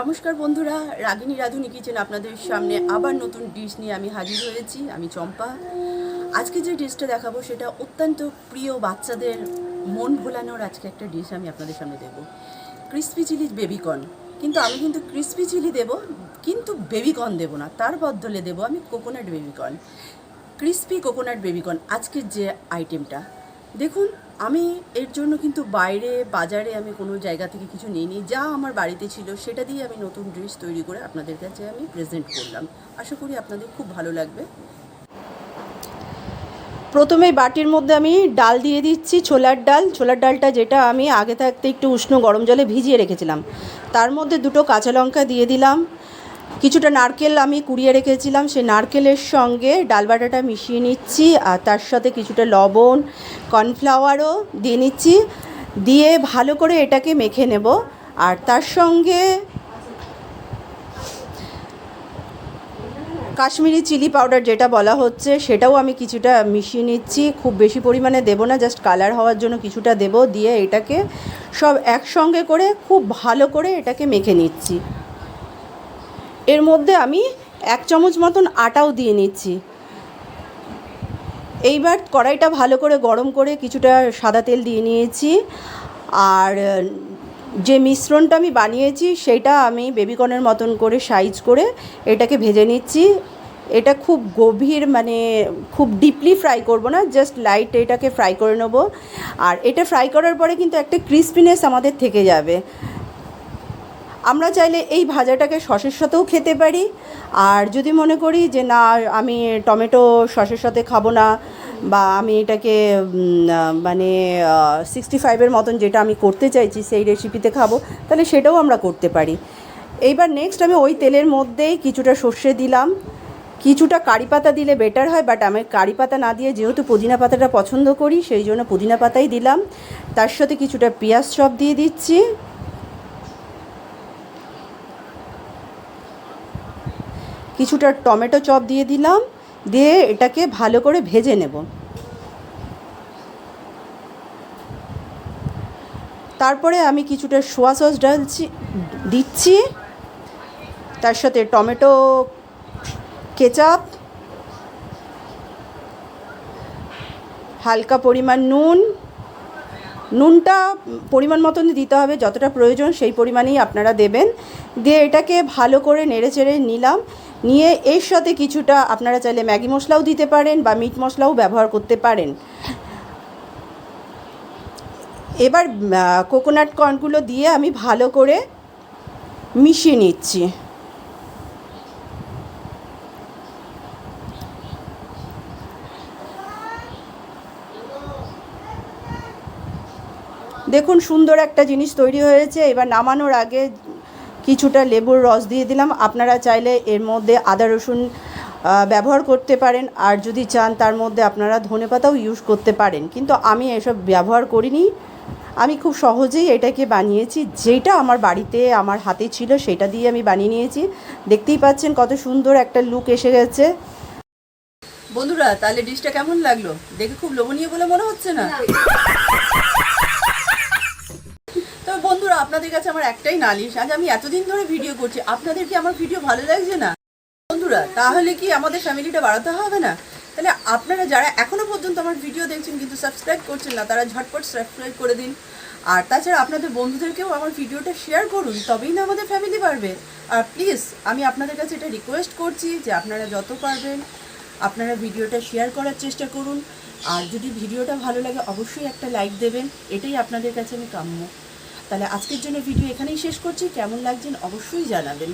নমস্কার বন্ধুরা, রাগিনী রাধুনি কিচেন আপনাদের সামনে আবার নতুন ডিশ নিয়ে আমি হাজির হয়েছি, আমি চম্পা। আজকে যে ডিশটা দেখাবো সেটা অত্যন্ত প্রিয় বাচ্চাদের মন ভোলানোর আজকে একটা ডিশ আমি আপনাদের সামনে দেবো। ক্রিসপি চিলি বেবিকর্ন কিন্তু আমি কিন্তু ক্রিসপি চিলি দেবো, কিন্তু বেবিকর্ন দেবো না, তার বদলে দেবো আমি coconut baby corn crispy coconut baby corn আজকের যে আইটেমটা দেখুন, আমি এর জন্য কিন্তু বাইরে, বাজারে আমি কোনো জায়গা থেকে কিছু নিইনি। যা আমার বাড়িতে ছিল, সেটা দিয়ে আমি নতুন ড্রেস তৈরি করে আপনাদের কাছে আমি প্রেজেন্ট করলাম। আশা করি আপনাদের খুব ভালো লাগবে। প্রথমে বাটির মধ্যে আমি ডাল দিয়ে দিচ্ছি, ছোলার ডাল। ছোলার ডালটা যেটা আমি আগে থাকতে একটু উষ্ণ গরম জলে ভিজিয়ে রেখেছিলাম। তার মধ্যে দুটো কাঁচা লঙ্কা দিয়ে দিলাম। কিছুটা নারকেল আমি কুড়িয়ে রেখেছিলাম, সেই নারকেলের সঙ্গে ডাল বাটাটা মিশিয়ে নিচ্ছি, আর তার সাথে কিছুটা লবণ, কর্নফ্লাওয়ারও দিয়ে নিচ্ছি, দিয়ে ভালো করে এটাকে মেখে নেব, আর তার সঙ্গে কাশ্মীরি চিলি পাউডার যেটা বলা হচ্ছে, সেটাও আমি কিছুটা মিশিয়ে নিচ্ছি, খুব বেশি পরিমাণে দেবো না, জাস্ট কালার হওয়ার জন্য কিছুটা দেবো, দিয়ে এটাকে সব একসঙ্গে করে খুব ভালো করে এটাকে মেখে নিচ্ছি। এর মধ্যে আমি এক চামচ মতন আটাও দিয়ে নিচ্ছি। এইবার কড়াইটা ভালো করে গরম করে কিছুটা সাদা তেল দিয়ে নিয়েছি। আর যে মিশ্রণটা আমি বানিয়েছি, সেটা আমি বেবিকর্নের মতন করে সাইজ করে এটাকে ভেজে নিচ্ছি। এটা খুব গভীর মানে খুব ডিপলি ফ্রাই করব না, জাস্ট লাইট এটাকে ফ্রাই করে নেব। আর এটা ফ্রাই করার পরে কিন্তু একটা ক্রিস্পিনেস আমাদের থেকে যাবে। আমরা চাইলে এই ভাজাটাকে সসের সাথেও খেতে পারি। আর যদি মনে করি যে, না, আমি টমেটো সসের সাথে খাব না বা আমি এটাকে মানে সিক্সটি ফাইভের মতন যেটা আমি করতে চাইছি, সেই রেসিপিতে খাব, তাহলে সেটাও আমরা করতে পারি। এইবার নেক্সট আমি ওই তেলের মধ্যেই কিছুটা সর্ষে দিলাম। কিছুটা কারি পাতা দিলে বেটার হয় বাট আমি কারি পাতা না দিয়ে যেহেতু পুদিনা পাতাটা পছন্দ করি, সেই জন্য পুদিনা পাতাই দিলাম। তার সাথে কিছুটা পেঁয়াজ চপ দিয়ে দিচ্ছি। কিছুটা টমেটো চপ দিয়ে দিলাম, দিয়ে এটাকে ভালো করে ভেজে নেব। তারপরে আমি কিছুটা সোয়া সস ডালছি দিচ্ছি। তার সাথে টমেটো, কেচাপ, হালকা পরিমাণ নুন নুনটা পরিমাণ মতন দিতে হবে, যতটা প্রয়োজন সেই পরিমাণেই আপনারা দেবেন। দিয়ে এটাকে ভালো করে নেড়ে চেড়ে নিলাম। নিয়ে এর সাথে কিছুটা আপনারা চাইলে ম্যাগি মশলাও দিতে পারেন বা মিট মশলাও ব্যবহার করতে পারেন। এবার কোকোনাট কর্নগুলো দিয়ে আমি ভালো করে মিশিয়ে নিচ্ছি। দেখুন, সুন্দর একটা জিনিস তৈরি হয়েছে। এবার নামানোর আগে কিছুটা লেবুর রস দিয়ে দিলাম। আপনারা চাইলে এর মধ্যে আদা রসুন ব্যবহার করতে পারেন। আর যদি চান, তার মধ্যে আপনারা ধনেপাতাও ইউজ করতে পারেন। কিন্তু আমি এসব ব্যবহার করিনি। আমি খুব সহজেই এটাকে বানিয়েছি। যেটা আমার বাড়িতে, আমার হাতে ছিল, সেটা দিয়ে আমি বানিয়ে নিয়েছি। দেখতেই পাচ্ছেন কত সুন্দর একটা লুক এসে গেছে। বন্ধুরা, তাহলে ডিশটা কেমন লাগল? দেখে খুব লোভনীয় বলে মনে হচ্ছে না। তবে বন্ধুরা, আপনাদের কাছে আমার একটাই নালিশ, আজ আমি এতদিন ধরে ভিডিও করছি, আপনাদের কি আমার ভিডিও ভালো লাগছে না? বন্ধুরা, তাহলে কি আমাদের ফ্যামিলিটা বাড়াতে হবে না? তাহলে আপনারা যারা এখনও পর্যন্ত আমার ভিডিও দেখছেন, কিন্তু সাবস্ক্রাইব করছেন না, তারা ঝটপট সাবস্ক্রাইব করে দিন। আর তাছাড়া আপনাদের বন্ধুদেরকেও আমার ভিডিওটা শেয়ার করুন, তবেই না আমাদের ফ্যামিলি বাড়বে। আর প্লিজ আমি আপনাদের কাছে এটা রিকোয়েস্ট করছি যে আপনারা যত পারবেন আপনারা ভিডিওটা শেয়ার করার চেষ্টা করুন। আর যদি ভিডিওটা ভালো লাগে, অবশ্যই একটা লাইক দেবেন, এটাই আপনাদের কাছে আমি কাম্য। তাহলে আজকের জন্য ভিডিও এখানেই শেষ করছি। কেমন লাগছেন অবশ্যই জানাবেন।